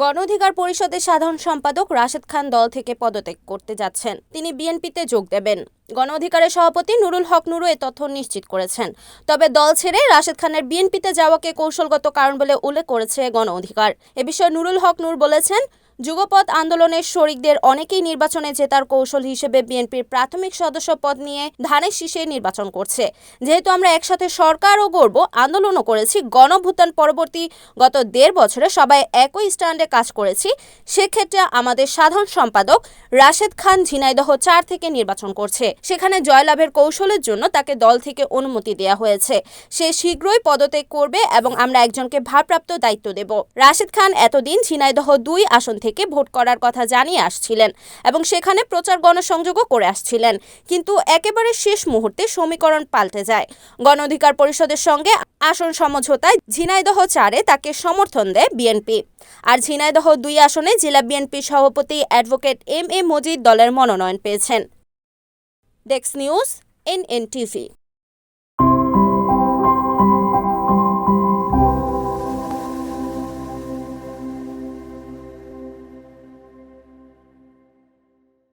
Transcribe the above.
গণ অধিকার পরিষদের সাধারণ সম্পাদক রাশেদ খান দল থেকে পদত্যাগ করতে যাচ্ছেন। তিনি বিএনপিতে যোগ দেবেন। গণ অধিকারের সভাপতি নুরুল হক নুরু এ তথ্য নিশ্চিত করেছেন। তবে দল ছেড়ে রাশেদ খানের বিএনপিতে যাওয়াকে কৌশলগত কারণ বলে উল্লেখ করেছে গণ অধিকার এ বিষয়ে নুরুল হক নূর বলেছেন যুগপথ আন্দোলনের শরিকদের অনেকেই নির্বাচনে জেতার কৌশল হিসেবে বিএনপির প্রাথমিক সদস্য পদ নিয়ে ধানের শীষে নির্বাচন করছে। যেহেতু আমরা একসাথে সরকারও গড়ব, আন্দোলনও করেছি গণভূতান পরবর্তী গত দেড় বছরে সবাই একই স্ট্যান্ডে কাজ করেছি, সেক্ষেত্রে আমাদের সাধারণ সম্পাদক রাশেদ খান ঝিনাইদহ চার থেকে নির্বাচন করছে। সেখানে জয়লাভের কৌশলের জন্য তাকে দল থেকে অনুমতি দেওয়া হয়েছে। সে শীঘ্রই পদত্যাগ করবে এবং আমরা একজনকে ভারপ্রাপ্ত দায়িত্ব দেব। রাশেদ খান এতদিন ঝিনাইদহ দুই আসন থেকে ভোট করার কথা জানিয়ে আসছিলেন এবং সেখানে প্রচার গণসংযোগও করে আসছিলেন। কিন্তু একেবারে শেষ মুহূর্তে সমীকরণ পাল্টে যায়। গণ অধিকার পরিষদের সঙ্গে আসন সমঝোতায় ঝিনাইদহ চারে তাকে সমর্থন দেয় বিএনপি। আর ঝিনাইদহ দুই আসনে জেলা বিএনপির সভাপতি অ্যাডভোকেট এম এ মজিদ দলের মনোনয়ন পেয়েছেন। ডেক্স নিউজ এন এন টিভি।